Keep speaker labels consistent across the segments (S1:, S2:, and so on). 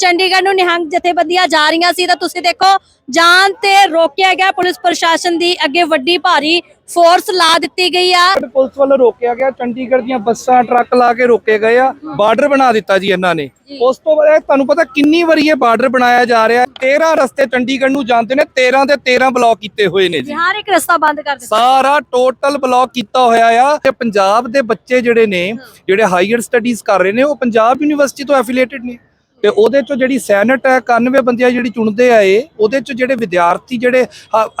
S1: ਚੰਡੀਗੜ੍ਹ ਨੂੰ ਨਿਹੰਗ ਜਥੇਬੰਦੀਆਂ ਜਾ ਰਹੀਆਂ ਸੀ ਤਾਂ ਤੁਸੀਂ ਦੇਖੋ ਜਾਨ ਤੇ ਰੋਕਿਆ ਗਿਆ ਪੁਲਿਸ ਪ੍ਰਸ਼ਾਸਨ ਦੀ ਅੱਗੇ ਵੱਡੀ ਭਾਰੀ ਫੋਰਸ ਲਾ ਦਿੱਤੀ ਗਈ ਆ।
S2: ਪੁਲਿਸ ਵੱਲੋਂ ਰੋਕਿਆ ਗਿਆ ਚੰਡੀਗੜ੍ਹ ਦੀਆਂ ਬੱਸਾਂ ਟਰੱਕ ਲਾ ਕੇ ਰੋਕੇ ਗਏ ਆ ਬਾਰਡਰ ਬਣਾ ਦਿੱਤਾ ਜੀ ਇਹਨਾਂ ਨੇ। ਉਸ ਤੋਂ ਬਾਅਦ ਤੁਹਾਨੂੰ ਪਤਾ ਕਿੰਨੀ ਵਾਰੀ ਇਹ ਬਾਰਡਰ ਬਣਾਇਆ ਜਾ ਰਿਹਾ 13 ਰਸਤੇ ਚੰਡੀਗੜ੍ਹ ਨੂੰ ਜਾਂਦੇ ਨੇ 13 ਦੇ 13 ਬਲੌਕ ਕੀਤੇ ਹੋਏ ਨੇ ਜੀ।
S1: ਹਰ ਇੱਕ ਰਸਤਾ ਬੰਦ ਕਰ ਦਿੱਤਾ।
S2: ਸਾਰਾ ਟੋਟਲ ਬਲੌਕ ਕੀਤਾ ਹੋਇਆ ਆ ਤੇ ਪੰਜਾਬ ਦੇ ਬੱਚੇ ਜਿਹੜੇ ਨੇ ਜਿਹੜੇ ਹਾਇਰ ਸਟੱਡੀਜ਼ ਕਰ ਰਹੇ ਨੇ ਉਹ ਪੰਜਾਬ ਯੂਨੀਵਰਸਿਟੀ ਤੋਂ ਐਫੀਲੀਏਟਡ ਨੇ। ਤੇ ਉਹਦੇ ਚੋਂ ਜਿਹੜੀ ਸੈਨੇਟ ਹੈ 91 ਬੰਦਿਆਂ ਜਿਹੜੀ ਚੁਣਦੇ ਆ ਇਹ ਉਹਦੇ ਚੋਂ ਜਿਹੜੇ ਵਿਦਿਆਰਥੀ ਜਿਹੜੇ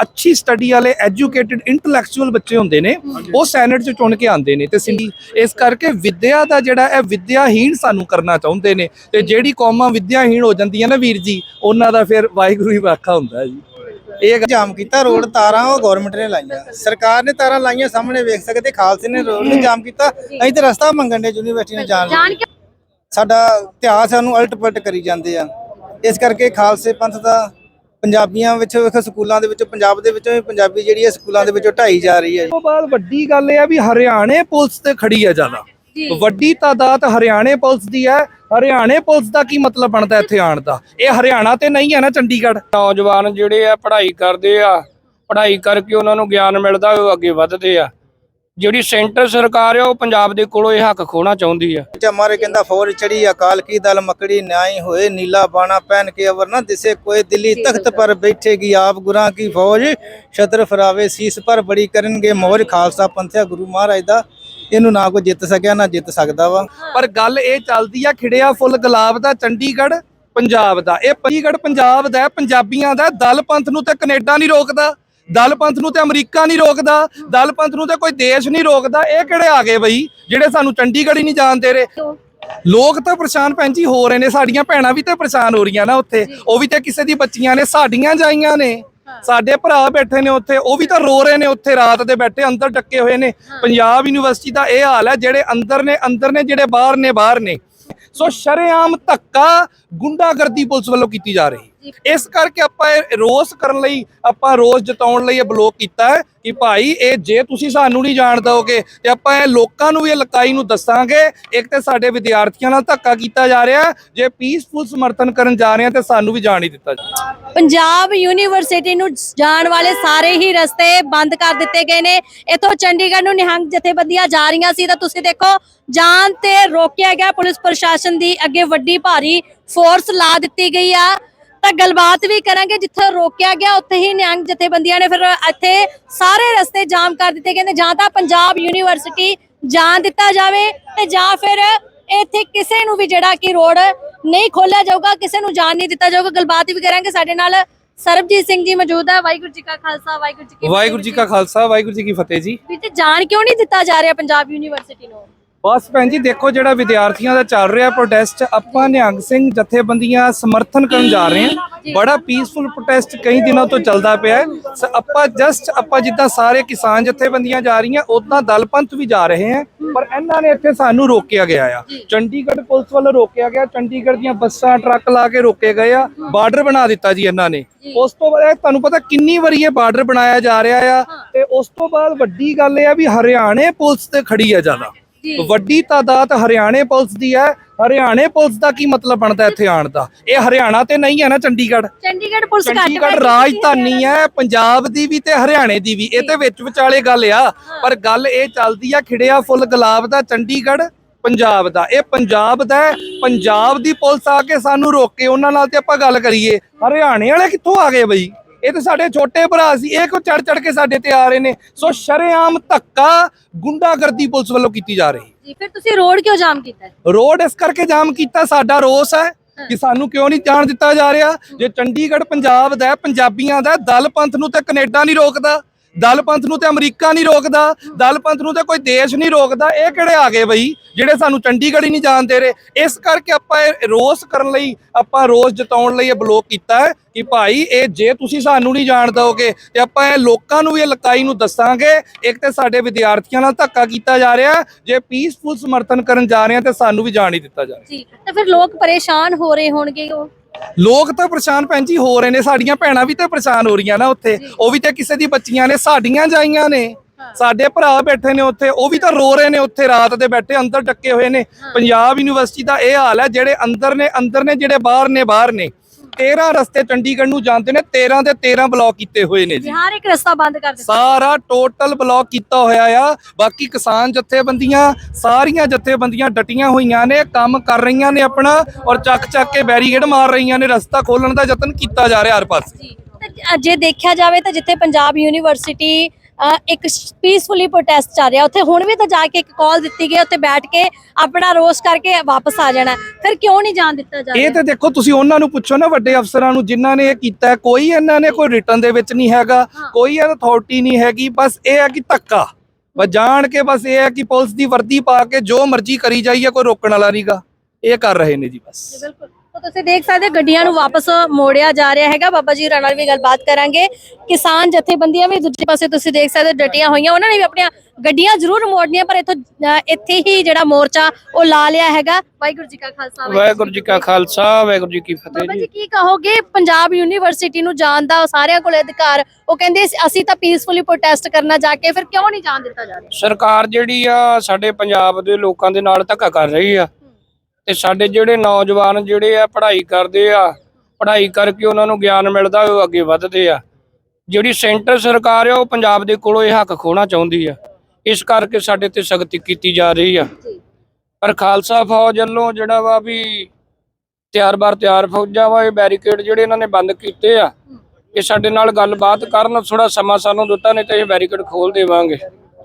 S2: ਅੱਛੀ ਸਟੱਡੀ ਵਾਲੇ ਐਜੂਕੇਟਿਡ ਇੰਟੈਲੈਕਚੁਅਲ ਬੱਚੇ ਹੁੰਦੇ ਨੇ ਉਹ ਸੈਨੇਟ ਚ ਚੁਣ ਕੇ ਆਉਂਦੇ ਨੇ। ਤੇ ਸਿੰਡੀ ਇਸ ਕਰਕੇ ਵਿਦਿਆ ਦਾ ਜਿਹੜਾ ਇਹ ਵਿਦਿਆਹੀਣ ਸਾਨੂੰ ਕਰਨਾ ਚਾਹੁੰਦੇ ਨੇ। ਤੇ ਜਿਹੜੀ ਕੌਮਾਂ ਵਿਦਿਆਹੀਣ ਹੋ ਜਾਂਦੀਆਂ ਨਾ ਵੀਰ ਜੀ ਉਹਨਾਂ ਦਾ ਫਿਰ ਵਾਹਿਗੁਰੂ ਹੀ ਵਾਖਾ ਹੁੰਦਾ ਜੀ। ਇਹ
S3: ਜਾਮ ਕੀਤਾ ਰੋਡ ਤਾਰਾਂ ਉਹ ਗਵਰਨਮੈਂਟ ਨੇ ਲਾਈਆਂ। ਸਰਕਾਰ ਨੇ ਤਾਰਾਂ ਲਾਈਆਂ ਸਾਹਮਣੇ ਵੇਖ ਸਕਦੇ ਖਾਲਸੇ ਨੇ ਰੋਡ ਨੂੰ ਜਾਮ ਕੀਤਾ। ਅਸੀਂ ਤੇ ਰਸਤਾ ਮੰਗਣ ਦੇ ਯੂਨੀਵਰਸਿਟੀ ਨੂੰ ਜਾਣ ਲਈ ਸਾਡਾ ਇਤਿਹਾਸ ਸਾਨੂੰ ਉਲਟ ਪਲਟ ਕਰੀ ਜਾਂਦੇ ਆ। ਇਸ ਕਰਕੇ ਖਾਲਸੇ ਪੰਥ ਦਾ ਪੰਜਾਬੀਆਂ ਵਿੱਚ ਵੇਖੋ ਸਕੂਲਾਂ ਦੇ ਵਿੱਚ ਪੰਜਾਬ ਦੇ ਵਿੱਚੋਂ ਵੀ ਪੰਜਾਬੀ ਜਿਹੜੀ ਹੈ ਸਕੂਲਾਂ ਦੇ ਵਿੱਚੋਂ ਢਾਈ ਜਾ ਰਹੀ ਹੈ।
S2: ਉਸ ਤੋਂ ਬਾਅਦ ਵੱਡੀ ਗੱਲ ਇਹ ਆ ਵੀ ਹਰਿਆਣੇ ਪੁਲਿਸ ਤੇ ਖੜੀ ਹੈ ਜ਼ਿਆਦਾ। ਵੱਡੀ ਤਾਦਾਦ ਹਰਿਆਣੇ ਪੁਲਿਸ ਦੀ ਹੈ। ਹਰਿਆਣੇ ਪੁਲਿਸ ਦਾ ਕੀ ਮਤਲਬ ਬਣਦਾ ਇੱਥੇ ਆਉਣ ਦਾ? ਇਹ ਹਰਿਆਣਾ ਤੇ ਨਹੀਂ ਹੈ ਨਾ ਚੰਡੀਗੜ੍ਹ?
S4: ਨੌਜਵਾਨ ਜਿਹੜੇ ਆ ਪੜ੍ਹਾਈ ਕਰਦੇ ਆ ਪੜ੍ਹਾਈ ਕਰਕੇ ਉਹਨਾਂ ਨੂੰ ਗਿਆਨ ਮਿਲਦਾ ਉਹ ਅੱਗੇ ਵੱਧਦੇ ਆ। ਜਿਹੜੀ ਸੈਂਟਰ ਸਰਕਾਰ ਆ ਉਹ ਪੰਜਾਬ ਦੇ ਕੋਲੋਂ ਇਹ ਹੱਕ ਖੋਣਾ ਚਾਹੁੰਦੀ ਆ।
S3: ਚ ਮਾਰੇ ਕਹਿੰਦਾ ਫੌਜ ਚੜੀ ਅਕਾਲ ਕੀ ਦਲ ਮਕੜੀ ਨਿਆਈ ਹੋਏ ਨੀਲਾ ਬਾਣਾ ਪਹਿਨ ਕੇ ਅਵਰ ਨਾ ਦਿਸੇ ਕੋਈ ਦਿੱਲੀ ਤਖਤ ਪਰ ਬੈਠੇਗੀ ਆਪ ਗੁਰਾਂ ਕੀ ਫੌਜ। ਛਤਰ ਫਰਾਵੇ ਸੀਸ ਪਰ ਬੜੀ ਕਰਨਗੇ ਮੋਰ ਖਾਲਸਾ ਪੰਥਿਆ ਗੁਰੂ ਮਹਾਰਾਜ ਦਾ ਇਹਨੂੰ ਨਾ ਕੋਈ ਜਿੱਤ ਸਕਿਆ ਨਾ ਜਿੱਤ ਸਕਦਾ ਵਾ।
S2: ਪਰ ਗੱਲ ਇਹ ਚੱਲਦੀ ਆ ਖਿੜਿਆ ਫੁੱਲ ਗੁਲਾਬ ਦਾ ਚੰਡੀਗੜ੍ਹ ਪੰਜਾਬ ਦਾ। ਇਹ ਚੰਡੀਗੜ੍ਹ ਪੰਜਾਬ ਦਾ ਹੈ, ਪੰਜਾਬੀਆਂ ਦਾ ਹੈ। ਦਲ ਪੰਥ ਨੂੰ ਤੇ ਕੈਨੇਡਾ ਨਹੀਂ ਰੋਕਦਾ। ਦਲ ਪੰਥ ਨੂੰ ਤੇ ਅਮਰੀਕਾ ਨਹੀਂ ਰੋਕਦਾ ਦਲ ਪੰਥ ਨੂੰ ਤੇ ਕੋਈ ਦੇਸ਼ ਨਹੀਂ ਰੋਕਦਾ ਇਹ ਕਿਹੜੇ ਆ ਗਏ ਬਈ ਜਿਹੜੇ ਸਾਨੂੰ ਚੰਡੀਗੜ੍ਹ ਹੀ ਨਹੀਂ ਜਾਣ ਦੇ। ਰਹੇ ਲੋਕ ਤਾਂ ਪਰੇਸ਼ਾਨ ਭੈਣ ਜੀ ਹੋ ਰਹੇ ਨੇ ਸਾਡੀਆਂ ਭੈਣਾਂ ਵੀ ਤੇ ਪਰੇਸ਼ਾਨ ਹੋ ਰਹੀਆਂ ਨਾ ਉੱਥੇ ਉਹ ਵੀ ਤੇ ਕਿਸੇ ਦੀ ਬੱਚੀਆਂ ਨੇ ਸਾਡੀਆਂ ਜਾਈਆਂ ਨੇ। ਸਾਡੇ ਭਰਾ ਬੈਠੇ ਨੇ ਉੱਥੇ ਉਹ ਵੀ ਤਾਂ ਰੋ ਰਹੇ ਨੇ ਉੱਥੇ ਰਾਤ ਦੇ ਬੈਠੇ ਅੰਦਰ ਟੱਕੇ ਹੋਏ ਨੇ। ਪੰਜਾਬ ਯੂਨੀਵਰਸਿਟੀ ਦਾ ਇਹ ਹਾਲ ਹੈ ਜਿਹੜੇ ਅੰਦਰ ਨੇ ਅੰਦਰ ਨੇ ਜਿਹੜੇ ਬਾਹਰ ਨੇ ਬਾਹਰ ਨੇ। ਸੋ ਸ਼ਰੇਆਮ ਧੱਕਾ ਗੁੰਡਾਗਰਦੀ ਪੁਲਿਸ ਵੱਲੋਂ ਕੀਤੀ ਜਾ ਰਹੀ ਇਸ ਕਰਕੇ ਆਪਾਂ ਇਹ ਰੋਸ ਕਰਨ ਲਈ, ਆਪਾਂ ਰੋਸ ਜਤਾਉਣ ਲਈ ਇਹ ਬਲੋਕ ਕੀਤਾ ਹੈ ਕਿ ਭਾਈ ਇਹ ਜੇ ਤੁਸੀਂ ਸਾਨੂੰ ਨਹੀਂ ਜਾਣ ਦਿਓਗੇ ਤੇ ਆਪਾਂ ਇਹ ਲੋਕਾਂ ਨੂੰ ਵੀ ਇਹ ਲਕਾਈ ਨੂੰ ਦੱਸਾਂਗੇ। ਇੱਕ ਤੇ ਸਾਡੇ ਵਿਦਿਆਰਥੀਆਂ ਨਾਲ ਧੱਕਾ ਕੀਤਾ ਜਾ ਰਿਹਾ ਜੇ ਪੀਸਫੁਲ ਸਮਰਥਨ ਕਰਨ ਜਾ ਰਹੇ ਆ ਤੇ ਸਾਨੂੰ ਵੀ ਜਾਣ ਨਹੀਂ ਦਿੱਤਾ ਜਾ
S1: ਪੰਜਾਬ ਯੂਨੀਵਰਸਿਟੀ ਨੂੰ ਜਾਣ ਵਾਲੇ ਸਾਰੇ ਹੀ ਰਸਤੇ ਬੰਦ ਕਰ ਦਿੱਤੇ ਗਏ ਨੇ। ਇਥੋਂ ਚੰਡੀਗੜ੍ਹ ਨੂੰ ਨਿਹੰਗ ਜਥੇਬੰਦੀਆਂ ਜਾ ਰਹੀਆਂ ਸੀ ਤਾਂ ਤੁਸੀਂ ਦੇਖੋ, ਜਾਣ ਤੇ ਰੋਕਿਆ ਗਿਆ ਪੁਲਿਸ ਪ੍ਰਸ਼ਾਸਨ ਦੀ ਅੱਗੇ ਵੱਡੀ ਭਾਰੀ ਫੋਰਸ ਲਾ ਦਿੱਤੀ ਗਈ ਆ। ਤਾਂ ਗੱਲਬਾਤ ਵੀ ਕਰਾਂਗੇ ਜਿੱਥੇ ਰੋਕਿਆ ਗਿਆ ਉੱਥੇ ਹੀ ਨਿਹੰਗ ਜਥੇਬੰਦੀਆਂ ਨੇ ਫਿਰ ਇੱਥੇ ਸਾਰੇ ਰਸਤੇ ਜਾਮ ਕਰ ਦਿੱਤੇ। ਨੇ ਜਾਂ ਤਾਂ ਪੰਜਾਬ ਯੂਨੀਵਰਸਿਟੀ ਜਾਣ ਦਿੱਤਾ ਜਾਵੇ ਤੇ ਜਾਂ ਫਿਰ ਇੱਥੇ ਕਿਸੇ ਨੂੰ ਵੀ ਜਿਹੜਾ ਕਿ ਰੋਡ ਨਹੀਂ ਖੋਲਿਆ ਜਾਊਗਾ ਕਿਸੇ ਨੂੰ ਜਾਣ ਨਹੀਂ ਦਿੱਤਾ ਜਾਊਗਾ। ਗੱਲਬਾਤ ਵੀ ਕਰਾਂਗੇ। ਸਾਡੇ ਨਾਲ ਸਰਬਜੀਤ ਸਿੰਘ ਜੀ ਮੌਜੂਦ ਹੈ ਵਾਹਿਗੁਰੂ ਜੀ ਕਾ ਖਾਲਸਾ ਵਾਹਿਗੁਰੂ ਜੀ ਕੀ ਫਤਿਹ।
S2: ਵਾਹਿਗੁਰੂ ਜੀ ਕਾ ਖਾਲਸਾ ਵਾਹਿਗੁਰੂ ਜੀ ਕੀ ਫਤਿਹ ਜੀ।
S1: ਵੀ ਤੇ ਜਾਣ ਕਿਉਂ ਨਹੀਂ ਦਿੱਤਾ ਜਾ ਰਿਹਾ ਪੰਜਾਬ ਯੂਨੀਵਰਸਿਟੀ ਨੂੰ?
S2: ਬਸ ਭੈਣ ਜੀ ਦੇਖੋ ਜਿਹੜਾ ਵਿਦਿਆਰਥੀਆਂ ਦਾ ਚੱਲ ਰਿਹਾ ਪ੍ਰੋਟੈਸਟ ਆਪਾਂ ਨਿਹੰਗ ਸਿੰਘ ਜਥੇਬੰਦੀਆਂ ਸਮਰਥਨ ਕਰਨ ਜਾ ਰਹੇ ਹਾਂ। ਬੜਾ ਪੀਸਫੁਲ ਪ੍ਰੋਟੈਸਟ ਕਈ ਦਿਨਾਂ ਤੋਂ ਚੱਲਦਾ ਪਿਆ ਹੈ। ਸ- ਆਪਾਂ ਜਸਟ ਆਪਾਂ ਜਿੱਦਾਂ ਸਾਰੇ ਕਿਸਾਨ ਜਥੇਬੰਦੀਆਂ ਜਾ ਰਹੀਆਂ ਉਦਾਂ ਦਲ ਪੰਥ ਵੀ ਜਾ ਰਹੇ ਹਨ ਪਰ ਇਹਨਾਂ ਨੇ ਇੱਥੇ ਸਾਨੂੰ ਰੋਕਿਆ ਗਿਆ ਆ। ਚੰਡੀਗੜ੍ਹ ਪੁਲਿਸ ਵੱਲੋਂ ਰੋਕਿਆ ਗਿਆ ਚੰਡੀਗੜ੍ਹ ਦੀਆਂ ਬੱਸਾਂ ਟਰੱਕ ਲਾ ਕੇ ਰੋਕੇ ਗਏ ਆ ਬਾਰਡਰ ਬਣਾ ਦਿੱਤਾ ਜੀ ਇਹਨਾਂ ਨੇ। ਉਸ ਤੋਂ ਬਾਅਦ ਇਹ ਤੁਹਾਨੂੰ ਪਤਾ ਕਿੰਨੀ ਵਾਰੀ ਇਹ ਬਾਰਡਰ ਬਣਾਇਆ ਜਾ ਰਿਹਾ ਆ ਤੇ ਉਸ ਤੋਂ ਬਾਅਦ ਵੱਡੀ ਗੱਲ ਇਹ ਆ ਵੀ ਹਰਿਆਣੇ ਪੁਲਿਸ ਤੇ ਖੜੀ ਹੈ ਜ਼ਿਆਦਾ। ਵੱਡੀ ਤਾਦਾਦ ਹਰਿਆਣੇ ਪੁਲਿਸ ਦੀ ਹੈ। ਹਰਿਆਣੇ ਪੁਲਿਸ ਦਾ ਕੀ ਮਤਲਬ ਬਣਦਾ ਇੱਥੇ ਆਉਣ ਦਾ? ਇਹ ਹਰਿਆਣਾ ਤੇ ਨਹੀਂ ਹੈ ਨਾ ਚੰਡੀਗੜ੍ਹ?
S1: ਚੰਡੀਗੜ੍ਹ ਪੁਲਿਸ ਘੱਟ
S2: ਚੰਡੀਗੜ੍ਹ ਰਾਜਧਾਨੀ ਹੈ ਪੰਜਾਬ ਦੀ ਵੀ ਤੇ ਹਰਿਆਣੇ ਦੀ ਵੀ। ਇਹ ਤੇ ਵਿੱਚ ਵਿਚਾਲੇ ਗੱਲ ਆ। ਪਰ ਗੱਲ ਇਹ ਚੱਲਦੀ ਆ ਖਿੜਿਆ ਫੁੱਲ ਗੁਲਾਬ ਦਾ ਚੰਡੀਗੜ੍ਹ ਪੰਜਾਬ ਦਾ। ਇਹ ਪੰਜਾਬ ਦਾ। ਪੰਜਾਬ ਦੀ ਪੁਲਿਸ ਆ ਕੇ ਸਾਨੂੰ ਰੋਕੇ ਉਹਨਾਂ ਨਾਲ ਤੇ ਆਪਾਂ ਗੱਲ ਕਰੀਏ। ਹਰਿਆਣੇ ਵਾਲੇ ਕਿੱਥੋਂ ਆ ਗਏ ਬਈ? ਇਹ ਤੇ ਸਾਡੇ ਛੋਟੇ ਭਰਾ ਸੀ ਇਹ ਕੋ ਚੜ ਚੜ ਕੇ ਸਾਡੇ ਤੇ ਆ ਰਹੇ ਨੇ? ਸੋ ਸ਼ਰੇਆਮ ਧੱਕਾ ਗੁੰਡਾਗਰਦੀ ਪੁਲਿਸ ਵੱਲੋਂ ਕੀਤੀ ਜਾ ਰਹੀ।
S1: ਜੀ ਫਿਰ ਤੁਸੀਂ ਰੋਡ ਕਿਉਂ ਜਾਮ ਕੀਤਾ?
S2: ਰੋਡ ਇਸ ਕਰਕੇ ਜਾਮ ਕੀਤਾ ਸਾਡਾ ਰੋਸ ਹੈ ਕਿ ਸਾਨੂੰ ਕਿਉਂ ਨਹੀਂ ਜਾਣ ਦਿੱਤਾ ਜਾ ਰਿਹਾ? ਜੇ ਚੰਡੀਗੜ੍ਹ ਪੰਜਾਬ ਦਾ ਪੰਜਾਬੀਆਂ ਦਾ ਦਲ ਪੰਥ ਨੂੰ ਤੇ ਕੈਨੇਡਾ ਨਹੀਂ ਰੋਕਦਾ। ਦਲ ਨੂੰ ਤੇ ਅਮਰੀਕਾ ਨਹੀਂ ਰੋਕਦਾ ਦਲ ਨੂੰ ਤੇ ਕੋਈ ਦੇਸ਼ ਨਹੀਂ ਰੋਕਦਾ, ਇਹ ਕਿਹੜੇ ਆ ਗਏ ਬਈ, ਜਿਹੜੇ ਸਾਨੂੰ ਚੰਡੀਗੜ੍ਹ ਹੀ ਨਹੀਂ ਜਾਣ ਦੇ ਰਹੇ? ਇਸ ਕਰਕੇ ਆਪਾਂ ਇਹ ਰੋਸ ਕਰਨ ਲਈ, ਆਪਾਂ ਰੋਸ ਜਤਾਉਣ ਲਈ ਇਹ ਬਲੋਕ ਕੀਤਾ ਕਿ ਭਾਈ ਇਹ ਜੇ ਤੁਸੀਂ ਸਾਨੂੰ ਨਹੀਂ ਜਾਣ ਦਿਓਗੇ ਤੇ ਆਪਾਂ ਇਹ ਲੋਕਾਂ ਨੂੰ ਵੀ ਇਹ ਲਕਾਈ ਨੂੰ ਦੱਸਾਂਗੇ। ਇੱਕ ਤੇ ਸਾਡੇ ਵਿਦਿਆਰਥੀਆਂ ਨਾਲ ਧੱਕਾ ਕੀਤਾ ਜਾ ਰਿਹਾ ਜੇ ਪੀਸਫੁਲ ਸਮਰਥਨ ਕਰਨ ਜਾ ਰਹੇ ਆ ਤੇ ਸਾਨੂੰ ਵੀ ਜਾਣ ਨਹੀਂ ਦਿੱਤਾ ਜਾ ਰਿਹਾ
S1: ਜੀ, ਤਾਂ ਫਿਰ ਲੋਕ ਪਰੇਸ਼ਾਨ ਹੋ ਰਹੇ ਹੋਣਗੇ ਉਹ
S2: ਲੋਕ ਤਾਂ ਪਰੇਸ਼ਾਨ ਭੈਣ ਜੀ ਹੋ ਰਹੇ ਨੇ ਸਾਡੀਆਂ ਭੈਣਾਂ ਵੀ ਤੇ ਪਰੇਸ਼ਾਨ ਹੋ ਰਹੀਆਂ ਨਾ ਉੱਥੇ। ਉਹ ਵੀ ਤੇ ਕਿਸੇ ਦੀ ਬੱਚੀਆਂ ਨੇ ਸਾਡੀਆਂ ਜਾਈਆਂ ਨੇ। ਸਾਡੇ ਭਰਾ ਬੈਠੇ ਨੇ ਉੱਥੇ ਉਹ ਵੀ ਤਾਂ ਰੋ ਰਹੇ ਨੇ ਉੱਥੇ ਰਾਤ ਦੇ ਬੈਠੇ ਅੰਦਰ ਟੱਕੇ ਹੋਏ ਨੇ। ਪੰਜਾਬ ਯੂਨੀਵਰਸਿਟੀ ਦਾ ਇਹ ਹਾਲ ਹੈ ਜਿਹੜੇ ਅੰਦਰ ਨੇ ਅੰਦਰ ਨੇ ਜਿਹੜੇ ਬਾਹਰ ਨੇ ਬਾਹਰ ਨੇ। 13 ਰਸਤੇ ਚੰਡੀਗੜ੍ਹ ਨੂੰ ਜਾਂਦੇ ਨੇ 13 ਦੇ 13 ਬਲੌਕ ਕੀਤੇ ਹੋਏ ਨੇ ਜੀ।
S1: ਹਰ ਇੱਕ ਰਸਤਾ ਬੰਦ ਕਰ ਦਿੱਤਾ।
S2: ਸਾਰਾ ਟੋਟਲ ਬਲੌਕ ਕੀਤਾ ਹੋਇਆ ਆ। ਬਾਕੀ ਕਿਸਾਨ ਜਥੇਬੰਦੀਆਂ ਸਾਰੀਆਂ ਜਥੇਬੰਦੀਆਂ ਡਟੀਆਂ ਹੋਈਆਂ ਨੇ ਕੰਮ ਕਰ ਰਹੀਆਂ ਨੇ ਆਪਣਾ ਔਰ ਚੱਕ ਚੱਕ ਕੇ ਬੈਰੀਗੇਡ ਮਾਰ ਰਹੀਆਂ ਨੇ ਰਸਤਾ ਖੋਲਣ ਦਾ ਯਤਨ ਕੀਤਾ ਜਾ ਰਿਹਾ ਹਰ ਪਾਸੇ।
S1: ਜੀ ਦੇਖਿਆ ਜਾਵੇ ਤਾਂ ਜਿੱਥੇ ਪੰਜਾਬ ਯੂਨੀਵਰਸਿਟੀ ਇੱਕ ਪੀਸਫੁਲੀ ਪ੍ਰੋਟੈਸਟ ਚੱਲ ਰਿਹਾ। ਉੱਥੇ ਹੁਣ ਵੀ ਤਾਂ ਜਾ ਕੇ ਇੱਕ ਕਾਲ ਦਿੱਤੀ ਗਈ ਉੱਥੇ ਬੈਠ ਕੇ ਆਪਣਾ ਰੋਸ ਕਰਕੇ ਵਾਪਸ ਆ ਜਾਣਾ। ਫਿਰ ਕਿਉਂ ਨਹੀਂ ਜਾਣ ਦਿੱਤਾ ਜਾ
S2: ਇਹ ਤੇ ਦੇਖੋ ਤੁਸੀਂ ਉਹਨਾਂ ਨੂੰ ਪੁੱਛੋ ਨਾ ਵੱਡੇ ਅਫਸਰਾਂ ਨੂੰ ਜਿਨ੍ਹਾਂ ਨੇ ਇਹ ਕੀਤਾ ਕੋਈ ਇਹਨਾਂ ਨੇ ਕੋਈ ਰਿਟਰਨ ਦੇ ਵਿੱਚ ਨਹੀਂ ਹੈਗਾ ਕੋਈ ਅਥਾਰਟੀ ਨਹੀਂ ਹੈਗੀ। ਬਸ ਇਹ ਹੈ ਕਿ ਧੱਕਾ। ਬਸ ਜਾਣ ਕੇ ਬਸ ਇਹ ਹੈ ਕਿ ਪੁਲਿਸ ਦੀ ਵਰਦੀ ਪਾ ਕੇ ਜੋ ਮਰਜ਼ੀ ਕਰੀ ਜਾਈਏ ਕੋਈ ਰੋਕਣ ਵਾਲਾ ਨਹੀਂਗਾ ਇਹ ਕਰ ਰਹੇ ਨੇ ਜੀ ਬਸ।
S1: ਬਿਲਕੁਲ। ਤੁਸੀਂ ਦੇਖ ਸਕਦੇ ਹੋ ਗੱਡੀਆਂ ਨੂੰ ਵਾਪਸ ਮੋੜਿਆ ਜਾ ਰਿਹਾ ਹੈਗਾ। ਬਾਬਾ ਜੀ ਹੋਰਾਂ ਨਾਲ ਵੀ ਗੱਲਬਾਤ ਕਰਾਂਗੇ। ਕਿਸਾਨ ਜਥੇਬੰਦੀਆਂ ਵੀ ਦੂਜੇ ਪਾਸੇ ਤੁਸੀਂ ਦੇਖ ਸਕਦੇ ਡਟੀਆਂ ਹੋਈਆਂ। ਉਹਨਾਂ ਨੇ ਵੀ ਆਪਣੀਆਂ ਗੱਡੀਆਂ ਜ਼ਰੂਰ ਮੋੜਨੀਆਂ ਪਰ ਇੱਥੋਂ ਇੱਥੇ ਹੀ ਜਿਹੜਾ ਮੋਰਚਾ ਉਹ ਲਾ ਲਿਆ ਹੈਗਾ। ਵਾਹਿਗੁਰੂ ਜੀ ਕਾ ਖਾਲਸਾ
S4: ਵਾਹਿਗੁਰੂ ਜੀ ਕਾ ਖਾਲਸਾ ਵਾਹਿਗੁਰੂ ਜੀ ਕੀ ਫਤਿਹ
S1: ਬਾਬਾ
S4: ਜੀ
S1: ਕੀ ਕਹੋਗੇ? ਪੰਜਾਬ ਯੂਨੀਵਰਸਿਟੀ ਨੂੰ ਜਾਣ ਦਾ ਸਾਰਿਆਂ ਕੋਲ ਅਧਿਕਾਰ। ਉਹ ਕਹਿੰਦੇ ਅਸੀਂ ਤਾਂ ਪੀਸਫੁਲੀ ਪ੍ਰੋਟੈਸਟ ਕਰਨਾ ਜਾ ਕੇ ਫਿਰ ਕਿਉਂ ਨਹੀਂ ਜਾਣ ਦਿੱਤਾ ਜਾ ਰਿਹਾ?
S4: ਸਰਕਾਰ ਜਿਹੜੀ ਆ ਸਾਡੇ ਪੰਜਾਬ ਦੇ ਲੋਕਾਂ ਦੇ ਨਾਲ ਧੱਕਾ ਕਰ ਰਹੀ ਆ। ਤੇ ਸਾਡੇ ਜਿਹੜੇ ਨੌਜਵਾਨ ਜਿਹੜੇ ਆ ਪੜ੍ਹਾਈ ਕਰਦੇ ਆ ਪੜ੍ਹਾਈ ਕਰਕੇ ਉਹਨਾਂ ਨੂੰ ਗਿਆਨ ਮਿਲਦਾ ਉਹ ਅੱਗੇ ਵੱਧਦੇ ਆ। ਜਿਹੜੀ ਸੈਂਟਰ ਸਰਕਾਰ ਆ ਉਹ ਪੰਜਾਬ ਦੇ ਕੋਲੋਂ ਇਹ ਹੱਕ ਖੋਣਾ ਚਾਹੁੰਦੀ ਆ। ਇਸ ਕਰਕੇ ਸਾਡੇ ਤੇ ਸਖਤੀ ਕੀਤੀ ਜਾ ਰਹੀ ਆ। ਪਰ ਖਾਲਸਾ ਫੌਜ ਵੱਲੋਂ ਜਿਹੜਾ ਵਾ ਵੀ ਤਿਆਰ ਬਾਰ ਤਿਆਰ ਫੌਜਾਂ ਵਾ ਇਹ ਬੈਰੀਕੇਡ ਜਿਹੜੇ ਇਹਨਾਂ ਨੇ ਬੰਦ ਕੀਤੇ ਆ ਇਹ ਸਾਡੇ ਨਾਲ ਗੱਲਬਾਤ ਕਰਨ ਥੋੜਾ ਸਮਾਂ ਸਾਨੂੰ ਦਿੱਤਾ ਨਹੀਂ ਤਾਂ ਇਹ ਬੈਰੀਕੇਡ ਖੋਲ ਦੇਵਾਂਗੇ।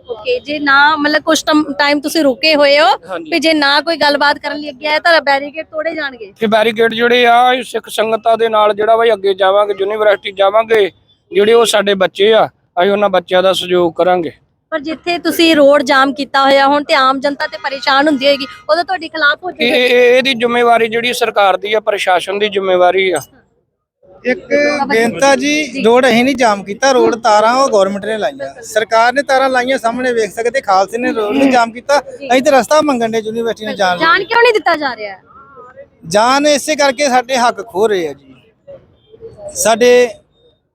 S1: ਓਕੇ ਜੇ ਨਾ ਮਤਲਬ ਕੁਝ ਟਾਈਮ ਤੁਸੀਂ ਰੁਕੇ ਹੋਏ ਹੋ
S4: ਹਾਂਜੀ।
S1: ਵੀ ਜੇ ਨਾ ਕੋਈ ਗੱਲਬਾਤ ਕਰਨ ਲਈ ਅੱਗੇ ਆਇਆ ਤਾਂ ਬੈਰੀਕੇਡ ਤੋੜੇ ਜਾਣਗੇ?
S4: ਇਹ ਬੈਰੀਕੇਡ ਜਿਹੜੇ ਆ ਇਹ ਸਿੱਖ ਸੰਗਤਾਂ ਦੇ ਨਾਲ ਜਿਹੜਾ ਵਾ ਅੱਗੇ ਜਾਵਾਂਗੇ ਯੂਨੀਵਰਸਿਟੀ ਜਾਵਾਂਗੇ ਜਿਹੜੇ ਉਹ ਸਾਡੇ ਬੱਚੇ ਆ ਅਸੀਂ ਉਹਨਾਂ ਬੱਚਿਆਂ ਦਾ ਸਹਿਯੋਗ ਕਰਾਂਗੇ।
S1: ਪਰ ਜਿੱਥੇ ਤੁਸੀਂ ਰੋਡ ਜਾਮ ਕੀਤਾ ਹੋਇਆ ਹੁਣ ਤੇ ਆਮ ਜਨਤਾ ਤੇ ਪਰੇਸ਼ਾਨ ਹੁੰਦੀ ਹੋਏਗੀ ਉਦੋਂ ਤੁਹਾਡੇ ਖਿਲਾਫ ਹੋ
S4: ਇਹ
S1: ਜਾਏਗਾ।
S4: ਇਹ- ਇਹਦੀ ਜ਼ਿੰਮੇਵਾਰੀ ਜਿਹੜੀ ਸਰਕਾਰ ਦੀ ਆ ਪ੍ਰਸ਼ਾਸਨ ਦੀ ਜ਼ਿੰਮੇਵਾਰੀ ਆ।
S3: ਇੱਕ ਬੇਨਤਾ ਜੀ ਰੋਡ ਅਸੀਂ ਨਹੀਂ ਜਾਮ ਕੀਤਾ ਰੋਡ ਤਾਰਾਂ ਉਹ ਗਵਰਨਮੈਂਟ ਨੇ ਲਾਈਆਂ। ਸਰਕਾਰ ਨੇ ਤਾਰਾਂ ਲਾਈਆਂ ਸਾਹਮਣੇ ਵੇਖ ਸਕਦੇ ਖਾਲਸੇ ਨੇ ਰੋਡ ਨਹੀਂ ਜਾਮ ਕੀਤਾ। ਅਸੀਂ ਤੇ ਰਸਤਾ ਮੰਗਣ ਦੇ ਯੂਨੀਵਰਸਿਟੀ ਨੇ ਜਾਣ ਲਈ।
S1: ਜਾਣ ਕਿਉਂ ਨਹੀਂ ਦਿੱਤਾ ਜਾ ਰਿਹਾ?
S3: ਜਾਨ ਇਸੇ ਕਰਕੇ ਸਾਡੇ ਹੱਕ ਖੋ ਰਹੇ ਆ ਜੀ। ਸਾਡੇ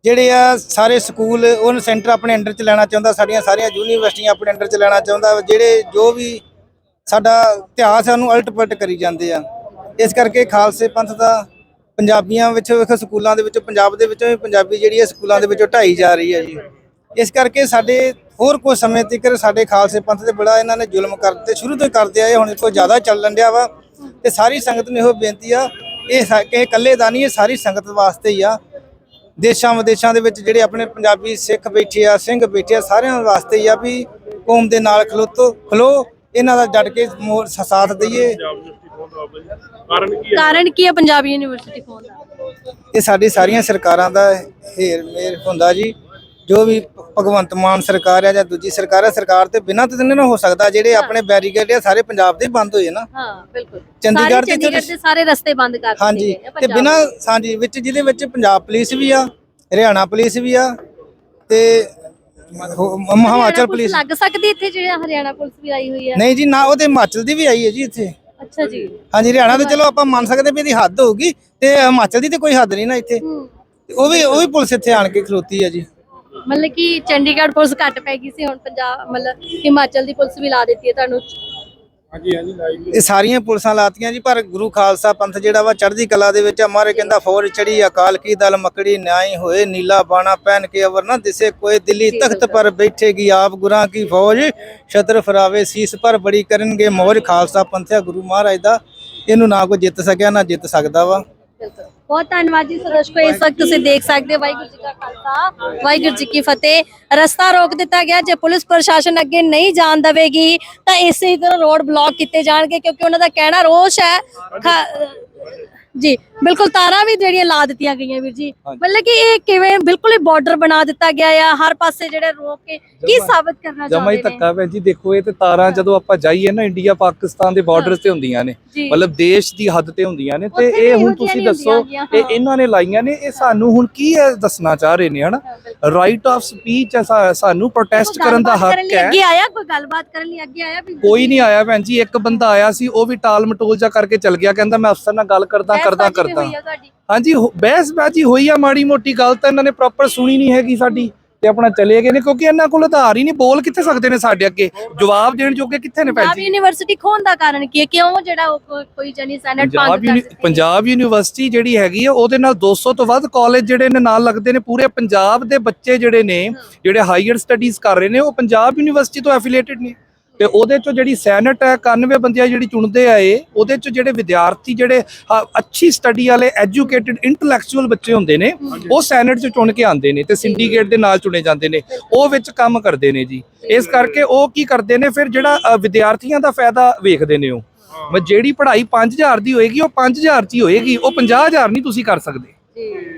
S3: ਜਿਹੜੇ ਆ ਸਾਰੇ ਸਕੂਲ ਉਹਨ ਸੈਂਟਰ ਆਪਣੇ ਅੰਡਰ ਚ ਲੈਣਾ ਚਾਹੁੰਦਾ ਸਾਡੀਆਂ ਸਾਰੀਆਂ ਯੂਨੀਵਰਸਿਟੀਆਂ ਆਪਣੇ ਅੰਡਰ ਚ ਲੈਣਾ ਚਾਹੁੰਦਾ ਜਿਹੜੇ ਜੋ ਵੀ ਸਾਡਾ ਇਤਿਹਾਸ ਹੈ ਉਹਨੂੰ ਉਲਟ ਪਲਟ ਕਰੀ ਜਾਂਦੇ ਆ। ਇਸ ਕਰਕੇ ਖਾਲਸੇ ਪੰਥ ਦਾ ਪੰਜਾਬੀਆਂ ਵਿੱਚ ਵੇਖੋ, ਸਕੂਲਾਂ ਦੇ ਵਿੱਚੋਂ, ਪੰਜਾਬ ਦੇ ਵਿੱਚੋਂ ਵੀ ਪੰਜਾਬੀ ਜਿਹੜੀ ਹੈ ਸਕੂਲਾਂ ਦੇ ਵਿੱਚੋਂ ਢਾਈ ਜਾ ਰਹੀ ਹੈ ਜੀ। ਇਸ ਕਰਕੇ ਸਾਡੇ ਹੋਰ ਕੁਝ ਸਮੇਂ ਤੱਕ ਸਾਡੇ ਖਾਲਸੇ ਪੰਥ ਤੇ ਬੜਾ ਇਹਨਾਂ ਨੇ ਜ਼ੁਲਮ ਕਰਦੇ ਸ਼ੁਰੂ ਤੋਂ ਹੀ ਕਰਦੇ ਆਏ, ਹੁਣ ਕੋਈ ਜ਼ਿਆਦਾ ਚੱਲਣ ਡਿਆ ਵਾ ਤੇ ਸਾਰੀ ਸੰਗਤ ਨੂੰ ਇਹੋ ਬੇਨਤੀ ਆ, ਇਹ ਕਿਸੇ ਇਕੱਲੇ ਦਾ ਨਹੀਂ, ਇਹ ਸਾਰੀ ਸੰਗਤ ਵਾਸਤੇ ਹੀ ਆ। ਦੇਸ਼ਾਂ ਵਿਦੇਸ਼ਾਂ ਦੇ ਵਿੱਚ ਜਿਹੜੇ ਆਪਣੇ ਪੰਜਾਬੀ ਸਿੱਖ ਬੈਠੇ ਆ, ਸਿੰਘ ਬੈਠੇ ਆ, ਸਾਰਿਆਂ ਵਾਸਤੇ ਹੀ ਆ ਵੀ ਕੌਮ ਦੇ ਨਾਲ ਖਲੋਤੋ, ਖਲੋ, ਇਹਨਾਂ ਦਾ ਡਟ ਕੇ ਮੋਰ- ਸਾਥ ਦਈਏ।
S1: ਕਾਰਨ ਕੀ ਹੈ? ਪੰਜਾਬ ਯੂਨੀਵਰਸਿਟੀ ਦਾ?
S3: ਇਹ ਸਾਡੀ ਸਾਰੀਆਂ ਸਰਕਾਰਾਂ ਦਾ ਹੇਰ ਮੇਰ ਹੁੰਦਾ ਜੀ। ਜੋ ਵੀ ਭਗਵੰਤ ਮਾਨ ਸਰਕਾਰ ਆ ਜਾਂ ਦੂਜੀ ਸਰਕਾਰ ਆ ਸਰਕਾਰ ਤੇ ਬਿਨਾਂ ਤੇ ਨਹੀਂ ਨਾ ਹੋ ਸਕਦਾ ਜਿਹੜੇ ਆਪਣੇ ਬੈਰੀਕੇਡ ਆ ਸਾਰੇ ਪੰਜਾਬ ਦੇ ਬੰਦ ਹੋਏ ਨਾ।
S1: ਹਾਂ ਬਿਲਕੁਲ।
S3: ਚੰਡੀਗੜ੍ਹ
S1: ਦੇ ਸਾਰੇ ਰਸਤੇ ਬੰਦ ਕਰ ਦਿੱਤੇ
S3: ਹਾਂਜੀ ਤੇ ਬਿਨਾਂ ਹਾਂਜੀ ਵਿੱਚ ਜਿਹਦੇ ਵਿੱਚ ਪੰਜਾਬ ਪੁਲਿਸ ਵੀ ਆ ਹਰਿਆਣਾ ਪੁਲਿਸ ਵੀ ਆ ਤੇ ਹਿਮਾਚਲ ਪੁਲਿਸ
S1: ਲੱਗ ਸਕਦੀ ਇੱਥੇ ਜਿਹੜਾ ਹਰਿਆਣਾ ਪੁਲਿਸ ਵੀ ਆਈ ਹੋਈ ਹੈ
S3: ਨਹੀਂ ਜੀ ਨਾ ਉਹ ਤੇ ਹਿਮਾਚਲ ਦੀ ਵੀ ਆਈ ਹੈ ਜੀ ਇੱਥੇ।
S1: ਅੱਛਾ ਜੀ।
S3: ਹਾਂਜੀ ਹਰਿਆਣਾ ਤੇ ਚਲੋ ਆਪਾਂ ਮੰਨ ਸਕਦੇ ਵੀ ਇਹਦੀ ਹੱਦ ਹੋਊਗੀ ਤੇ ਹਿਮਾਚਲ ਦੀ ਤੇ ਕੋਈ ਹੱਦ ਨਹੀਂ ਨਾ ਇੱਥੇ। ਤੇ ਉਹ ਵੀ ਉਹ ਵੀ ਪੁਲਿਸ ਇੱਥੇ ਆਣ ਕੇ ਖਲੋਤੀ ਹੈ ਜੀ।
S1: ਮਤਲਬ ਕਿ ਚੰਡੀਗੜ੍ਹ ਪੁਲਿਸ ਘੱਟ ਪੈ ਗਈ ਸੀ ਹੁਣ ਪੰਜਾਬ ਮਤਲਬ ਹਿਮਾਚਲ ਦੀ ਪੁਲਿਸ ਵੀ ਲਾ ਦਿੱਤੀ ਹੈ ਤੁਹਾਨੂੰ।
S3: ਇਹ ਸਾਰੀਆਂ ਪੁਲਿਸਾਂ ਲਾਤੀਆਂ ਜੀ ਪਰ ਗੁਰੂ ਖਾਲਸਾ ਪੰਥ ਜਿਹੜਾ ਵਾ ਚੜ੍ਹਦੀ ਕਲਾ ਦੇ ਵਿੱਚ ਆ। ਮਾਰੇ ਕਹਿੰਦਾ ਫੌਜ ਚੜੀ ਅਕਾਲ ਕੀ ਦਲ ਮਕੜੀ ਨਿਆਈ ਹੋਏ ਨੀਲਾ ਬਾਣਾ ਪਹਿਨ ਕੇ ਅਵਰ ਨਾ ਦਿਸੇ ਕੋਈ ਦਿੱਲੀ ਤਖਤ ਪਰ ਬੈਠੇਗੀ ਆਪ ਗੁਰਾਂ ਕੀ ਫੌਜ। ਛਤਰ ਫਰਾਵੇ ਸੀਸ ਪਰ ਬੜੀ ਕਰਨਗੇ ਮੌਜ। ਖਾਲਸਾ ਪੰਥਿਆ ਗੁਰੂ ਮਹਾਰਾਜ ਦਾ ਇਹਨੂੰ ਨਾ ਕੋਈ ਜਿੱਤ ਸਕਿਆ ਨਾ ਜਿੱਤ ਸਕਦਾ ਵਾ।
S1: ਬਿਲਕੁਲ। ਬਹੁਤ ਧੰਨਵਾਦ ਜੀ ਸੋ ਦਰਸ਼ਕੋ, ਇਸ ਵਕਤ ਤੁਸੀਂ ਦੇਖ ਸਕਦੇ ਹੋ ਵਾਹਿਗੁਰੂ ਜੀ ਕਾ ਖਾਲਸਾ, ਵਾਹਿਗੁਰੂ ਜੀ ਕੀ ਫਤਿਹ। ਰਸਤਾ ਰੋਕ ਦਿੱਤਾ ਗਿਆ, ਜੇ ਪੁਲਿਸ ਪ੍ਰਸ਼ਾਸਨ ਅੱਗੇ ਨਹੀਂ ਜਾਣ ਦੇਵੇਗੀ, ਤਾਂ ਇਸੇ ਤਰ੍ਹਾਂ ਰੋਡ ਬਲੌਕ ਕੀਤੇ ਜਾਣਗੇ, ਕਿਉਂਕਿ ਉਹਨਾਂ ਦਾ ਕਹਿਣਾ ਰੋਸ਼ ਹੈ। ਖਾ- ਜੀ। ਬਿਲਕੁਲ ਤਾਰਾਂ ਵੀ ਜਿਹੜੀਆਂ ਲਾ ਦਿੱਤੀਆਂ ਗਈਆਂ ਵੀਰ ਜੀ। ਮਤਲਬ ਕਿ ਇਹ ਕਿਵੇਂ ਬਿਲਕੁਲ ਹੀ ਬਾਰਡਰ ਬਣਾ ਦਿੱਤਾ ਗਿਆ ਆ ਹਰ ਪਾਸੇ ਜਿਹੜੇ ਰੋਕ ਕੇ ਕੀ ਸਾਬਤ ਕਰਨਾ ਚਾਹੁੰਦੇ ਨੇ?
S2: ਧੱਕਾ ਭੈਣ ਜੀ ਦੇਖੋ ਇਹ ਤੇ ਤਾਰਾਂ ਜਦੋਂ ਆਪਾਂ ਜਾਈਏ ਨਾ ਇੰਡੀਆ ਪਾਕਿਸਤਾਨ ਦੇ ਬਾਰਡਰਸ ਤੇ ਹੁੰਦੀਆਂ ਨੇ। ਮਤਲਬ ਦੇਸ਼ ਦੀ ਹੱਦ ਤੇ ਹੁੰਦੀਆਂ ਨੇ ਤੇ ਇਹ ਹੁਣ ਤੁਸੀਂ ਦੱਸੋ ਇਹ ਇਹਨਾਂ ਨੇ ਲਾਈਆਂ ਨੇ ਇਹ ਸਾਨੂੰ ਹੁਣ ਕੀ ਹੈ ਦੱਸਣਾ ਚਾਹ ਰਹੇ ਨੇ ਹਨਾ? ਰਾਈਟ ਆਫ ਸਪੀਚ ਸਾਨੂੰ ਪ੍ਰੋਟੈਸਟ ਕਰਨ ਦਾ ਹੱਕ ਹੈ।
S1: ਅੱਗੇ ਆਇਆ ਕੋਈ ਗੱਲਬਾਤ ਕਰਨ ਲਈ ਅੱਗੇ ਆਇਆ ਵੀ
S2: ਕੋਈ ਨਹੀਂ? ਆਇਆ ਭੈਣ ਜੀ ਇੱਕ ਬੰਦਾ ਆਇਆ ਸੀ ਉਹ ਵੀ ਟਾਲ ਮਟੋਲ ਜਾ ਕਰਕੇ ਚਲ ਗਿਆ ਕਹਿੰਦਾ ਮੈਂ ਅਫਸਰ ਨਾਲ ਗੱਲ ਕਰਦਾ ਕਰਦਾ ਕਰਦਾ
S1: ਤੁਹਾਡੀ?
S2: ਹਾਂਜੀ ਬਹਿਸਬਾਜ਼ੀ ਹੋਈ ਆ ਮਾੜੀ ਮੋਟੀ ਗੱਲ ਤਾਂ ਇਹਨਾਂ ਨੇ ਪ੍ਰੋਪਰ ਸੁਣੀ ਨਹੀਂ ਹੈਗੀ ਸਾਡੀ ਤੇ ਆਪਣਾ ਚਲੇ ਗਏ ਨੇ ਕਿਉਂਕਿ ਇਹਨਾਂ ਕੋਲ ਆਧਾਰ ਹੀ ਨਹੀਂ ਬੋਲ ਕਿੱਥੇ ਸਕਦੇ ਨੇ ਸਾਡੇ ਅੱਗੇ? ਜਵਾਬ ਦੇਣ ਜੋਗੇ ਕਿੱਥੇ ਨੇ
S1: ਪੰਜਾਬ ਯੂਨੀਵਰਸਿਟੀ ਖੋਣ ਦਾ ਕਾਰਨ ਕੀ ਹੈ? ਕਿਉਂ ਜਿਹੜਾ ਉਹ ਕੋਈ ਜਨੀ ਸੈਨੇਟ ਦਿੱਤੀ
S2: ਪੰਜਾਬ ਯੂਨੀਵਰਸਿਟੀ ਜਿਹੜੀ ਹੈਗੀ ਆ ਉਹਦੇ ਨਾਲ 200 ਤੋਂ ਵੱਧ ਕਾਲਜ ਜਿਹੜੇ ਨੇ ਨਾਲ ਲੱਗਦੇ ਨੇ ਪੂਰੇ ਪੰਜਾਬ ਦੇ ਬੱਚੇ ਜਿਹੜੇ ਨੇ ਜਿਹੜੇ ਹਾਇਰ ਸਟੱਡੀਜ਼ ਕਰ ਰਹੇ ਨੇ ਉਹ ਪੰਜਾਬ ਯੂਨੀਵਰਸਿਟੀ ਤੋਂ ਐਫੀਲੀਏਟਡ ਨੇ। ਤੇ ਉਹਦੇ ਚੋਂ ਜਿਹੜੀ ਸੈਨੇਟ ਹੈ 91 ਬੰਦਿਆਂ ਜਿਹੜੀ ਚੁਣਦੇ ਆਏ ਉਹਦੇ ਚੋਂ ਜਿਹੜੇ ਵਿਦਿਆਰਥੀ ਜਿਹੜੇ ਅੱਛੀ ਸਟੱਡੀ ਵਾਲੇ ਐਜੂਕੇਟਿਡ ਇੰਟੈਲੈਕਚੁਅਲ ਬੱਚੇ ਹੁੰਦੇ ਨੇ ਉਹ ਸੈਨੇਟ ਚ ਚੁਣ ਕੇ ਆਉਂਦੇ ਨੇ ਤੇ ਸਿੰਡੀਕੇਟ ਦੇ ਨਾਲ ਚੁਣੇ ਜਾਂਦੇ ਨੇ। ਉਹ ਵਿੱਚ ਕੰਮ ਕਰਦੇ ਨੇ ਜੀ। ਇਸ ਕਰਕੇ ਉਹ ਕੀ ਕਰਦੇ ਨੇ ਫਿਰ ਜਿਹੜਾ ਵਿਦਿਆਰਥੀਆਂ ਦਾ ਫਾਇਦਾ ਵੇਖਦੇ ਨੇ ਉਹ। ਮੈਂ ਜਿਹੜੀ ਪੜ੍ਹਾਈ 5000 ਦੀ ਹੋਏਗੀ ਉਹ 5000 ਚ ਹੀ ਹੋਏਗੀ ਉਹ 50000 ਨਹੀਂ ਤੁਸੀਂ ਕਰ ਸਕਦੇ।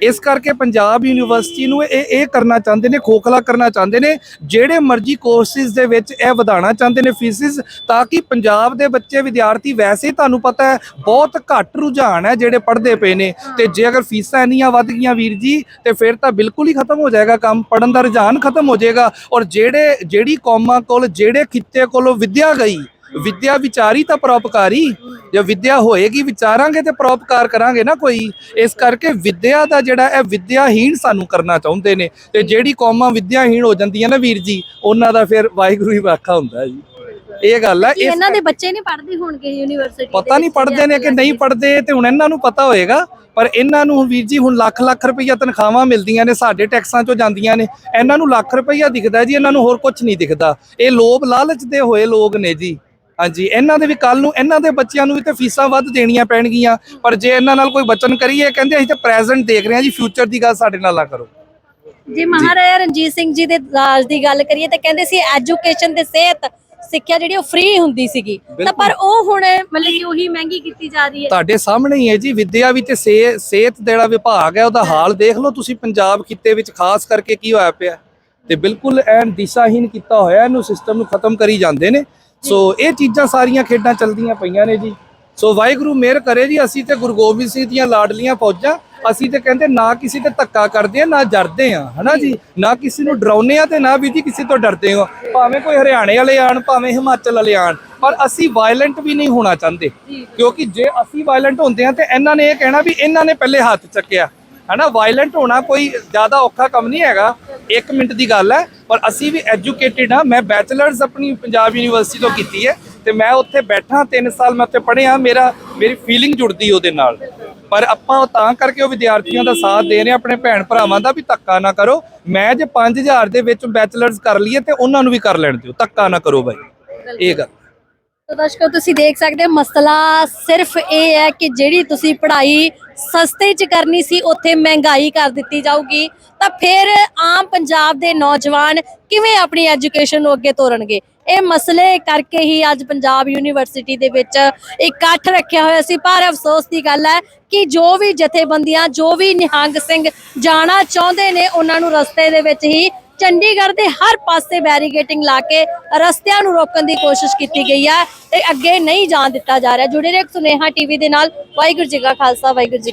S2: ਇਸ ਕਰਕੇ ਪੰਜਾਬ ਯੂਨੀਵਰਸਿਟੀ ਨੂੰ ਇਹ ਇਹ ਕਰਨਾ ਚਾਹੁੰਦੇ ਨੇ, ਖੋਖਲਾ ਕਰਨਾ ਚਾਹੁੰਦੇ ਨੇ, ਜਿਹੜੇ ਮਰਜ਼ੀ ਕੋਰਸਿਸ ਦੇ ਵਿੱਚ ਇਹ ਵਧਾਉਣਾ ਚਾਹੁੰਦੇ ਨੇ ਫੀਸਿਸ ਤਾਂ ਕਿ ਪੰਜਾਬ ਦੇ ਬੱਚੇ, ਵਿਦਿਆਰਥੀ ਵੈਸੇ ਤੁਹਾਨੂੰ ਪਤਾ ਹੈ, ਬਹੁਤ ਘੱਟ ਰੁਝਾਨ ਹੈ ਜਿਹੜੇ ਪੜ੍ਹਦੇ ਪਏ ਨੇ। ਤੇ ਜੇ ਅਗਰ ਫੀਸਾਂ ਇੰਨੀਆਂ ਵੱਧ ਗਈਆਂ ਵੀਰ ਜੀ, ਤੇ ਫਿਰ ਤਾਂ ਬਿਲਕੁਲ ਹੀ ਖਤਮ ਹੋ ਜਾਏਗਾ ਕੰਮ ਪੜਨ ਦਾ ਰੁਝਾਨ ਖਤਮ ਹੋ ਜਾਏਗਾ। ਔਰ ਜਿਹੜੇ, ਜਿਹੜੀ ਕੌਮਾਂ ਕੋਲ, ਜਿਹੜੇ ਖਿੱਤੇ ਕੋਲੋਂ ਵਿੱਦਿਆ ਗਈ ਵਿਦਿਆ ਵਿਚਾਰੀ ਤਾਂ ਪਰਉਪਕਾਰੀ। ਜੇ ਵਿਦਿਆ ਹੋਏਗੀ ਵਿਚਾਰਾਂਗੇ ਤੇ ਪਰਉਪਕਾਰ ਕਰਾਂਗੇ ਨਾ ਕੋਈ। ਇਸ ਕਰਕੇ ਵਿਦਿਆ ਦਾ ਜਿਹੜਾ ਇਹ ਵਿਦਿਆਹੀਣ ਸਾਨੂੰ ਕਰਨਾ ਚਾਹੁੰਦੇ ਨੇ। ਤੇ ਜਿਹੜੀ ਕੌਮਾਂ ਵਿਦਿਆਹੀਣ ਹੋ ਜਾਂਦੀਆਂ ਨਾ ਵੀਰ ਜੀ ਉਹਨਾਂ ਦਾ ਫਿਰ ਵਾਹਿਗੁਰੂ ਹੀ ਵਾਖਾ ਹੁੰਦਾ ਜੀ। ਇਹ ਗੱਲ ਹੈ
S1: ਇਹਨਾਂ ਦੇ ਬੱਚੇ ਨਹੀਂ ਪੜ੍ਹਦੇ ਹੋਣਗੇ ਯੂਨੀਵਰਸਿਟੀ
S2: ਪਤਾ ਨਹੀਂ ਪੜਦੇ ਨੇ ਕਿ ਨਹੀਂ ਪੜਦੇ ਤੇ ਹੁਣ ਇਹਨਾਂ ਨੂੰ ਪਤਾ ਹੋਏਗਾ। ਪਰ ਇਹਨਾਂ ਨੂੰ ਵੀਰ ਜੀ ਹੁਣ ਲੱਖ ਲੱਖ ਰੁਪਈਆ ਤਨਖਾਹਾਂ ਮਿਲਦੀਆਂ ਨੇ ਸਾਡੇ ਟੈਕਸਾਂ ਚੋਂ ਜਾਂਦੀਆਂ ਨੇ। ਇਹਨਾਂ ਨੂੰ ਲੱਖ ਰੁਪਈਆ ਦਿਖਦਾ ਜੀ ਇਹਨਾਂ ਨੂੰ ਹੋਰ ਕੁਝ ਨਹੀਂ ਦਿਖਦਾ। ਇਹ ਲੋਭ ਲਾਲਚ ਦੇ ਹੋਏ ਲੋਕ ਨੇ ਜੀ। ਹਾਂਜੀ ਇਹਨਾਂ ਦੇ ਵੀ ਕੱਲ ਨੂੰ ਇਹਨਾਂ ਦੇ ਬੱਚਿਆਂ ਨੂੰ ਵੀ ਤੇ ਫੀਸਾਂ ਵੱਧ ਦੇਣੀਆਂ ਪੈਣਗੀਆਂ। ਪਰ ਜੇ ਇਹਨਾਂ ਨਾਲ ਕੋਈ ਬਚਨ ਕਰੀਏ ਕਹਿੰਦੇ ਅਸੀਂ ਤਾਂ ਪ੍ਰੈਜ਼ੈਂਟ ਦੇਖ ਰਹੇ ਹਾਂ ਜੀ ਫਿਊਚਰ ਦੀ ਗੱਲ ਸਾਡੇ ਨਾਲ ਨਾ ਕਰੋ।
S1: ਜੇ ਮਹਾਰਾਜਾ ਰਣਜੀਤ ਸਿੰਘ ਜੀ ਦੇ ਰਾਜ ਦੀ ਗੱਲ ਕਰੀਏ ਤਾਂ ਕਹਿੰਦੇ ਸੀ ਐਜੂਕੇਸ਼ਨ ਤੇ ਸਿਹਤ ਸਿੱਖਿਆ ਜਿਹੜੀ ਉਹ ਫ੍ਰੀ ਹੁੰਦੀ ਸੀਗੀ। ਤਾਂ ਪਰ ਉਹ ਹੁਣ ਮਤਲਬ ਕਿ ਉਹੀ ਮਹਿੰਗੀ ਕੀਤੀ ਜਾ ਰਹੀ ਹੈ।
S2: ਤੁਹਾਡੇ ਸਾਹਮਣੇ ਹੀ ਹੈ ਜੀ ਵਿਦਿਆ ਵੀ ਤੇ ਸਿਹਤ ਜਿਹੜਾ ਵਿਭਾਗ ਹੈ ਉਹਦਾ ਹਾਲ ਦੇਖ ਲਓ ਤੁਸੀਂ ਪੰਜਾਬ ਖਿੱਤੇ ਵਿੱਚ ਖਾਸ ਕਰਕੇ ਕੀ ਹੋਇਆ ਪਿਆ। ਤੇ ਬਿਲਕੁਲ ਐਨ ਦਿਸ਼ਾਹੀਨ ਕੀਤਾ ਹੋਇਆ ਇਹਨੂੰ ਸਿਸਟਮ ਨੂੰ ਖਤਮ ਕਰੀ ਜਾਂਦੇ ਨੇ। ਸੋ ਇਹ ਚੀਜ਼ਾਂ ਸਾਰੀਆਂ ਖੇਡਾਂ ਚੱਲਦੀਆਂ ਪਈਆਂ ਨੇ ਜੀ। ਸੋ ਵਾਹਿਗੁਰੂ ਮਿਹਰ ਕਰੇ ਜੀ ਅਸੀਂ ਤੇ ਗੁਰੂ ਗੋਬਿੰਦ ਸਿੰਘ ਦੀਆਂ ਲਾਡਲੀਆਂ ਫੌਜਾਂ ਅਸੀਂ ਤੇ ਕਹਿੰਦੇ ਨਾ ਕਿਸੇ ਤੇ ਧੱਕਾ ਕਰਦੇ ਆ ਨਾ ਜਰਦੇ ਆ ਹਨਾ ਜੀ? ਨਾ ਕਿਸੇ ਨੂੰ ਡਰਾਉਨੇ ਆ ਤੇ ਨਾ ਵੀ ਜੀ ਕਿਸੇ ਤੋਂ ਡਰਦੇ ਹੋ। ਭਾਵੇਂ ਕੋਈ ਹਰਿਆਣੇ ਵਾਲੇ ਆਣ ਭਾਵੇਂ ਹਿਮਾਚਲ ਵਾਲੇ ਆਣ ਪਰ ਅਸੀਂ ਵਾਇਲੈਂਟ ਵੀ ਨਹੀਂ ਹੋਣਾ ਚਾਹੁੰਦੇ। ਕਿਉਂਕਿ ਜੇ ਅਸੀਂ ਵਾਇਲੈਂਟ ਹੁੰਦੇ ਆ ਤੇ ਇਹਨਾਂ ਨੇ ਇਹ ਕਹਿਣਾ ਵੀ ਇਹਨਾਂ ਨੇ ਪਹਿਲੇ ਹੱਥ ਚੱਕਿਆ। ਹਨਾ ਵਾਇਲੈਂਟ ਹੋਣਾ ਕੋਈ ਜ਼ਿਆਦਾ ਔਖਾ ਕੰਮ ਨਹੀਂ ਹੈਗਾ। 1 ਮਿੰਟ ਦੀ ਗੱਲ ਹੈ, ਪਰ ਅਸੀਂ ਵੀ ਐਜੂਕੇਟਿਡ ਹਾਂ। ਮੈਂ ਬੈਚਲਰਸ ਆਪਣੀ ਪੰਜਾਬ ਯੂਨੀਵਰਸਿਟੀ ਤੋਂ ਕੀਤੀ ਹੈ ਤੇ ਮੈਂ ਉੱਥੇ ਬੈਠਾ 3 ਸਾਲ ਮੈਂ ਉੱਥੇ ਪੜ੍ਹਿਆ। ਮੇਰਾ, ਮੇਰੀ ਫੀਲਿੰਗ ਜੁੜਦੀ ਉਹਦੇ ਨਾਲ। ਪਰ ਆਪਾਂ ਤਾਂ ਕਰਕੇ ਉਹ ਵਿਦਿਆਰਥੀਆਂ ਦਾ ਸਾਥ ਦੇ ਰਹੇ ਹਾਂ, ਆਪਣੇ ਭੈਣ ਭਰਾਵਾਂ ਦਾ ਵੀ ਧੱਕਾ ਨਾ ਕਰੋ। ਮੈਂ ਜੇ 5000 ਦੇ ਵਿੱਚ ਬੈਚਲਰਸ ਕਰ ਲਈਏ ਤੇ ਉਹਨਾਂ ਨੂੰ ਵੀ ਕਰ ਲੈਣ ਦਿਓ। ਧੱਕਾ ਨਾ ਕਰੋ ਬਾਈ। ਇਹ ਗੱਲ।
S1: ਤਾਂ ਦਰਸ਼ਕੋ, ਤੁਸੀਂ ਦੇਖ ਸਕਦੇ ਹੋ, ਮਸਲਾ ਸਿਰਫ ਇਹ ਹੈ ਕਿ ਜਿਹੜੀ ਤੁਸੀਂ ਪੜ੍ਹਾਈ ਸਸਤੇ 'ਚ ਕਰਨੀ ਸੀ, ਉੱਥੇ ਮਹਿੰਗਾਈ ਕਰ ਦਿੱਤੀ ਜਾਊਗੀ। ਤਾਂ ਫਿਰ ਆਮ ਪੰਜਾਬ ਦੇ ਨੌਜਵਾਨ ਕਿਵੇਂ ਆਪਣੀ ਐਜੂਕੇਸ਼ਨ ਨੂੰ ਅੱਗੇ ਤੋਰਨਗੇ? ਇਹ ਮਸਲੇ ਕਰਕੇ ਹੀ ਅੱਜ ਪੰਜਾਬ ਯੂਨੀਵਰਸਿਟੀ ਦੇ ਵਿੱਚ ਇਕੱਠ ਰੱਖਿਆ ਹੋਇਆ ਸੀ। ਪਰ ਅਫਸੋਸ ਦੀ ਗੱਲ ਹੈ ਕਿ ਜੋ ਵੀ ਜਥੇਬੰਦੀਆਂ, ਜੋ ਵੀ ਨਿਹੰਗ ਸਿੰਘ ਜਾਣਾ ਚਾਹੁੰਦੇ ਨੇ, ਉਹਨਾਂ ਨੂੰ ਰਸਤੇ ਦੇ ਵਿੱਚ ਹੀ ਚੰਡੀਗੜ੍ਹ ਦੇ ਹਰ ਪਾਸੇ ਬੈਰੀਗੇਟਿੰਗ ਲਾ ਕੇ ਰਸਤਿਆਂ ਨੂੰ ਰੋਕਣ ਦੀ ਕੋਸ਼ਿਸ਼ ਕੀਤੀ ਗਈ ਹੈ ਤੇ ਅੱਗੇ ਨਹੀਂ ਜਾਣ ਦਿੱਤਾ ਜਾ ਰਿਹਾ। ਜੁੜੇ ਰਹੋ ਸੁਨੇਹਾ ਟੀਵੀ ਦੇ ਨਾਲ। ਵਾਹਿਗੁਰੂ ਜੀ ਕਾ ਖਾਲਸਾ, ਵਾਹਿਗੁਰੂ ਜੀ